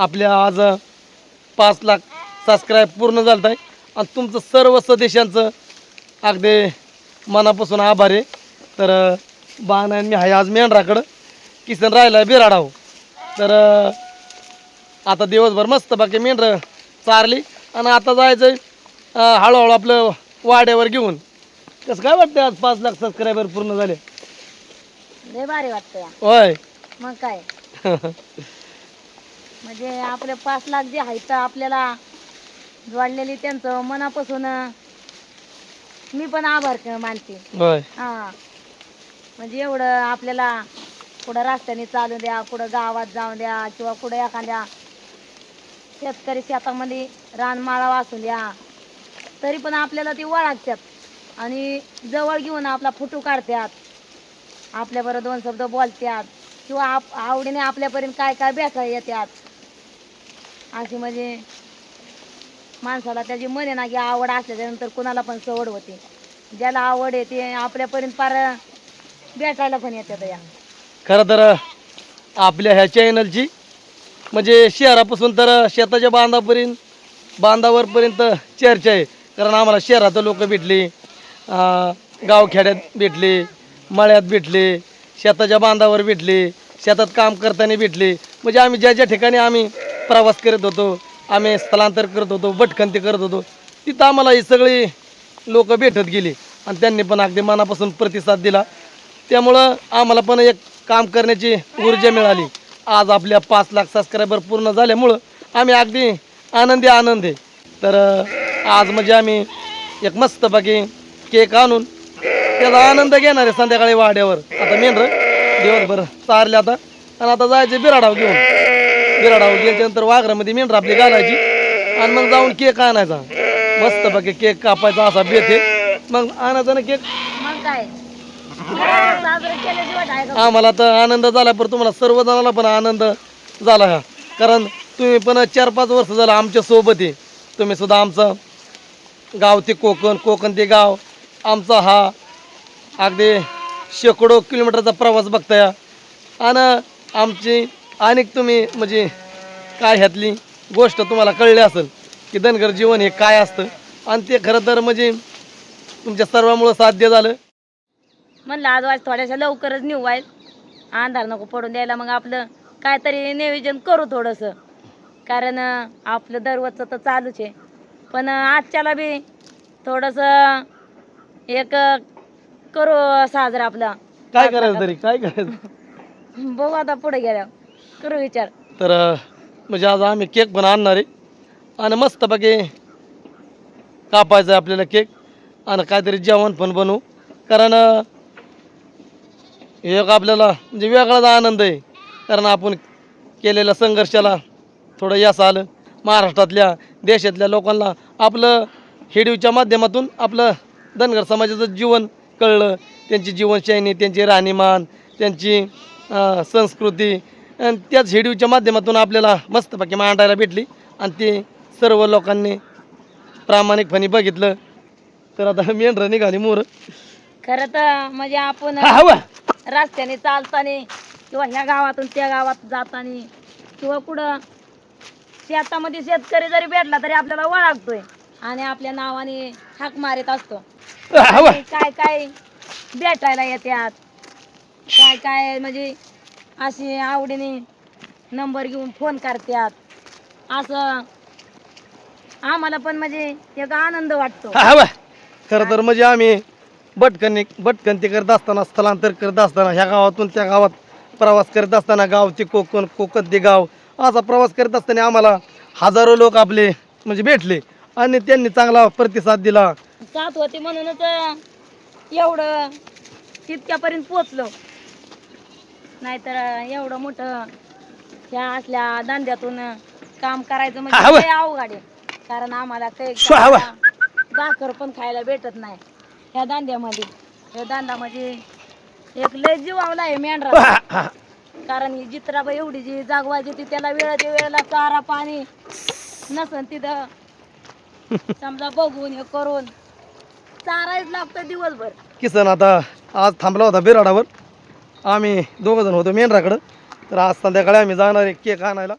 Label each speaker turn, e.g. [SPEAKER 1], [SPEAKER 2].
[SPEAKER 1] आपल्या आज पाच लाख सबस्क्राईब पूर्ण झालं आहे आणि तुमचं सर्व सदस्यांचं अगदी मनापासून आभार आहे. तर बाण आणि मी आहे आज मेंढराकडं. किसन राहिला बिराडाव. तर अं, आता दिवसभर मस्त बाकी मेंढरं चारली. आणि आता जायचं अं, हळूहळू आपलं वाड्यावर घेऊन. कसं काय वाटतं आज पाच लाख सबस्क्रायबर पूर्ण झाले? होय.
[SPEAKER 2] मग काय? म्हणजे आपले पाच लाख जे आहेत आपल्याला जोडलेली त्यांचं मनापासून मी पण आभार मानते. हा. म्हणजे एवढं आपल्याला कुठं रस्त्याने चालू द्या कुठं गावात जाऊ द्या किंवा कुठं एखाद्या शेतकरी शेतामध्ये रानमाळा वाचू द्या तरी पण आपल्याला ती ओळखतात आणि जवळ घेऊन आपला फोटो काढतात. आपल्याबरोबर दोन शब्द बोलतात किंवा आप आवडीने आपल्यापर्यंत काय काय भेटा येतात. अशी म्हणजे माणसाला त्याची म्हणे ना की आवड असल्याच्यानंतर कुणाला पण सवड होते. ज्याला आवड आहे ते आपल्यापर्यंत पार भेटायला पण येतात या.
[SPEAKER 1] खरं तर आपल्या ह्या चॅनलची म्हणजे शहरापासून तर शेताच्या बांधापर्यंत बांधावरपर्यंत चर्चा आहे. कारण आम्हाला शहरात लोक भेटली गावखेड्यात भेटले मळ्यात भेटले शेताच्या बांधावर भेटले शेतात काम करताना भेटले. म्हणजे आम्ही ज्या ज्या ठिकाणी आम्ही प्रवास करत होतो. आम्ही स्थलांतर करत होतो भटकंती करत होतो. तिथं आम्हाला ही सगळी लोक भेटत गेली आणि त्यांनी पण अगदी मनापासून प्रतिसाद दिला. त्यामुळं आम्हाला पण एक काम करण्याची ऊर्जा मिळाली. आज आपल्या पाच लाख सबस्क्रायबर पूर्ण झाल्यामुळं आम्ही अगदी आनंदी आनंद. आहे तर आज म्हणजे आम्ही एक मस्तपैकी केक आणून त्याचा आनंद घेणार आहे संध्याकाळी वाड्यावर. आता मेंढर दिवसभर चारले आता. आणि आता जायचं बिराडाव घेऊन. बिराडावर गेल्यानंतर वाघरामध्ये मेंढर आपली घालायची. आणि मग जाऊन केक आणायचा. मस्तपैकी केक कापायचा असा बेत आहे. मग आणायचा ना केक?
[SPEAKER 2] मग काय? साजरं केल्याशिवाय आहे का?
[SPEAKER 1] आम्हाला तर आनंद झाला पण तुम्हाला सर्वजणाला पण आनंद झाला हा. कारण तुम्ही पण चार पाच वर्ष झालं आमच्यासोबत आहे. तुम्ही सुद्धा आमचं गाव ते कोकण कोकण ते गाव आमचा हा अगदी शेकडो किलोमीटरचा प्रवास बघताय. आणि आमची अनेक तुम्ही म्हणजे काय ह्यातली गोष्ट तुम्हाला कळली असेल की धनगर जीवन हे काय असतं. आणि ते खरं तर म्हणजे तुमच्या सर्वामुळं साध्य झालं.
[SPEAKER 2] म्हणलं आज वाज थोड्याशा लवकरच निवाय अंधार नको पडून द्यायला मग आपलं काहीतरी नियोजन करू थोडंसं. कारण आपलं दररोजचं तर चालूच आहे. पण आजच्याला बी थोडंसं एक करू साजरा आपला.
[SPEAKER 1] काय करायचं तरी काय करायचं?
[SPEAKER 2] बघू आता पुढे गेल्यावर. करू विचार.
[SPEAKER 1] तर म्हणजे आज आम्ही केक पण आणणार आहे. आणि मस्तपैकी कापायचं आहे आपल्याला केक. आणि काहीतरी जेवण पण बनवू. कारण हे एक आपल्याला म्हणजे वेगळाच आनंद आहे. कारण आपण केलेल्या संघर्षाला थोडं यश आलं. महाराष्ट्रातल्या देशातल्या लोकांना आपलं हिडीवच्या माध्यमातून आपलं धनगर समाजाचं जीवन कळलं. त्यांची जीवनशैली त्यांची राहणीमान त्यांची संस्कृती आणि त्याच हिडीवच्या माध्यमातून आपल्याला मस्तपैकी मांडायला भेटली. आणि ते सर्व लोकांनी प्रामाणिकपणे बघितलं. तर आता मेंढरं निघाली मोर.
[SPEAKER 2] खरं तर म्हणजे आपण
[SPEAKER 1] हवा
[SPEAKER 2] रस्त्याने चालताना किंवा ह्या गावातून त्या गावात जाताना किंवा कुठं शेतामध्ये शेतकरी जरी भेटला तरी आपल्याला ओळखतोय. आणि आपल्या नावाने हाक मारित असतो. काय काय भेटायला येतात काय काय म्हणजे अशी आवडीने नंबर घेऊन फोन करतात. असं आम्हाला पण म्हणजे एक आनंद वाटतो.
[SPEAKER 1] हवा खरं तर म्हणजे आम्ही भटकणी भटकंती करत असताना स्थलांतर करत असताना ह्या गावातून त्या गावात प्रवास करत असताना गाव ते कोकण कोकण ते गाव असा प्रवास करत असताना आम्हाला हजारो लोक आपले म्हणजे भेटले आणि त्यांनी चांगला प्रतिसाद दिला.
[SPEAKER 2] साथ होती म्हणूनच एवढं तितक्यापर्यंत पोचलो. नाहीतर एवढं मोठं ह्या असल्या धंद्यातून काम करायचं म्हणजे. लय अवघड आहे. कारण आम्हाला काही. भाकर पण खायला भेटत नाही. ह्या दांड्यामध्ये ह्या दांडा म्हणजे एक लय जीवावला आहे मेंढरा. कारण ही जित्राबाई एवढी जी जागवायची ती त्याला वेळेच्या वेळेला चारा पाणी नसन तिथं. समजा बघून हे करून चारायच लागतं दिवसभर.
[SPEAKER 1] किसन आता आज थांबला होता बिराडावर. आम्ही दोघं जण होतो मेंढराकडं. तर आज संध्याकाळी आम्ही जाणार आहे केक आणायला.